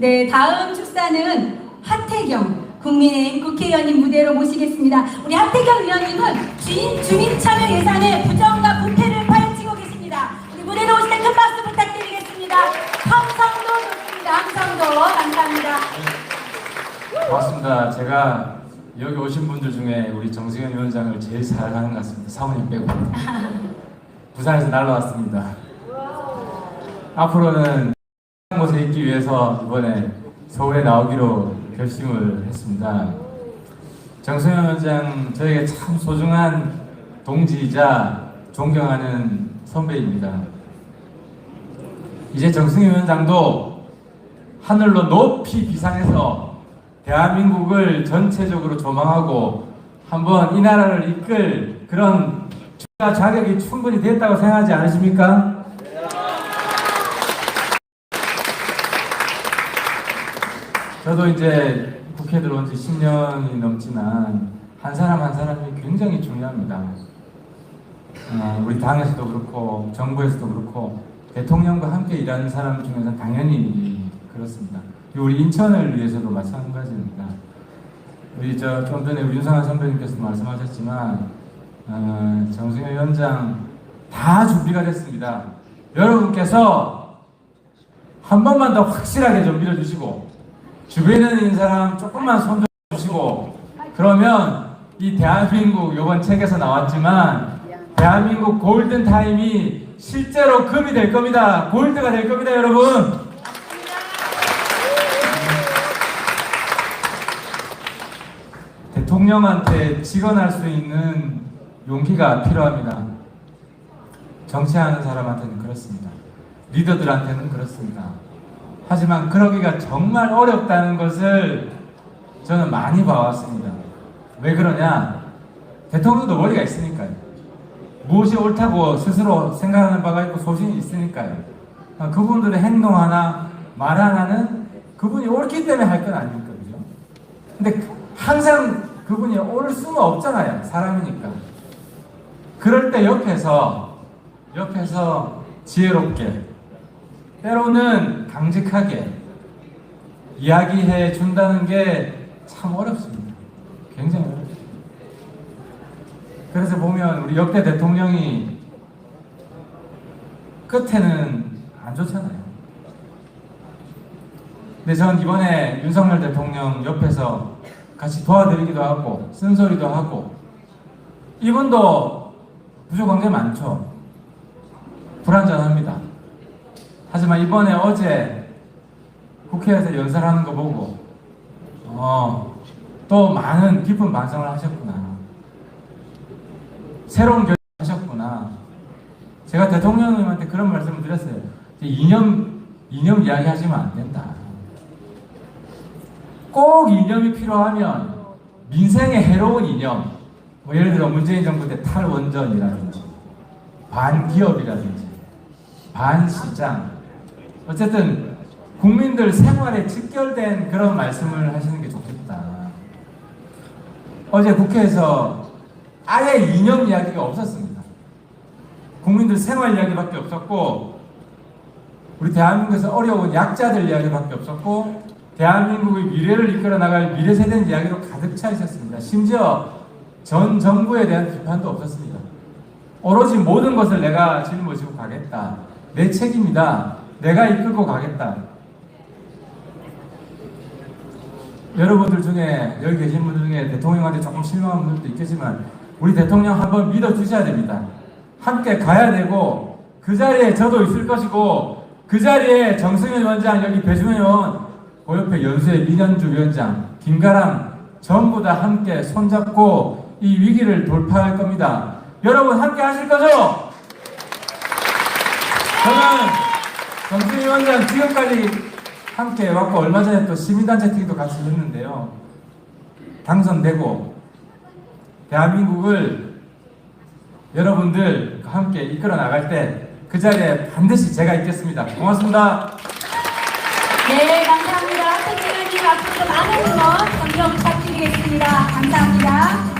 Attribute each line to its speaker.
Speaker 1: 네, 다음 축사는 하태경 국민의힘 국회의원님 무대로 모시겠습니다. 우리 하태경 의원님은 주인 주민 참여 예산의 부정과 부패를 파헤치고 계십니다. 우리 무대로 오실 때큰 박수 부탁드리겠습니다. 함성도 좋습니다. 함성도 감사합니다.
Speaker 2: 고맙습니다. 제가 여기 오신 분들 중에 우리 정승현 위원장을 제일 사랑하는 것 같습니다. 사모님 빼고. 부산에서 날라왔습니다. 앞으로는 있기 위해서 이번에 서울에 나오기로 결심을 했습니다. 정승현 위원장 저에게 참 소중한 동지이자 존경하는 선배입니다. 이제 정승현 위원장도 하늘로 높이 비상해서 대한민국을 전체적으로 조망하고 한번 이 나라를 이끌 그런 자격이 충분히 됐다고 생각하지 않으십니까? 저도 이제 국회 들어온 지 10년이 넘지만 한 사람 한 사람이 굉장히 중요합니다. 어, 우리 당에서도 그렇고 정부에서도 그렇고 대통령과 함께 일하는 사람 중에서는 당연히 그렇습니다. 우리 인천을 위해서도 마찬가지입니다. 우리 저 좀 전에 우리 윤상환 선배님께서도 말씀하셨지만 어, 정승현 위원장 다 준비가 됐습니다. 여러분께서 한 번만 더 확실하게 좀 밀어주시고 주변에 있는 사람 조금만 손좀 주시고 그러면 이 대한민국 요번 책에서 나왔지만 대한민국 골든 타임이 실제로 금이 될 겁니다. 골드가 될 겁니다, 여러분. 대통령한테 직언할 수 있는 용기가 필요합니다. 정치하는 사람한테는 그렇습니다. 리더들한테는 그렇습니다. 하지만 그러기가 정말 어렵다는 것을 저는 많이 봐왔습니다. 왜 그러냐? 대통령도 머리가 있으니까요. 무엇이 옳다고 스스로 생각하는 바가 있고 소신이 있으니까요. 아, 그분들의 행동 하나, 말 하나는 그분이 옳기 때문에 할 건 아닙니까? 그죠? 근데 항상 그분이 옳을 수는 없잖아요. 사람이니까. 그럴 때 옆에서, 옆에서 지혜롭게, 때로는 강직하게 이야기해 준다는 게 참 어렵습니다. 굉장히 어렵습니다. 그래서 보면 우리 역대 대통령이 끝에는 안 좋잖아요. 근데 전 이번에 윤석열 대통령 옆에서 같이 도와드리기도 하고 쓴소리도 하고 이분도 부족한 게 많죠. 불안전합니다. 하지만 이번에 어제 국회에서 연설하는 거 보고 어, 또 많은 깊은 반성을 하셨구나. 새로운 결정하셨구나. 제가 대통령님한테 그런 말씀을 드렸어요. 이념, 이념 이야기 하시면 안 된다. 꼭 이념이 필요하면 민생에 해로운 이념, 뭐 예를 들어 문재인 정부 때 탈원전이라든지, 반기업이라든지, 반시장, 어쨌든 국민들 생활에 직결된 그런 말씀을 하시는 게 좋겠다. 어제 국회에서 아예 이념 이야기가 없었습니다. 국민들 생활 이야기밖에 없었고, 우리 대한민국에서 어려운 약자들 이야기밖에 없었고, 대한민국의 미래를 이끌어 나갈 미래 세대 이야기로 가득 차 있었습니다. 심지어 전 정부에 대한 비판도 없었습니다. 오로지 모든 것을 내가 짊어지고 가겠다. 내 책임이다. 내가 이끌고 가겠다. 여러분들 중에 여기 계신 분들 중에 대통령한테 조금 실망한 분들도 있겠지만 우리 대통령 한번 믿어 주셔야 됩니다. 함께 가야 되고 그 자리에 저도 있을 것이고 그 자리에 정승현 위원장 여기 배주현 의원 그 옆에 연수의 민현주 위원장 김가람 전부 다 함께 손잡고 이 위기를 돌파할 겁니다. 여러분 함께 하실 거죠? 저는 정승희 위원장 지금까지 함께 해왔고 얼마 전에 또 시민단체 특위도 같이 했는데요. 당선되고 대한민국을 여러분들 함께 이끌어 나갈 때 그 자리에 반드시 제가 있겠습니다. 고맙습니다.
Speaker 1: 네, 감사합니다. 의원님 앞으로도 많은 응원 부탁드리겠습니다. 감사합니다.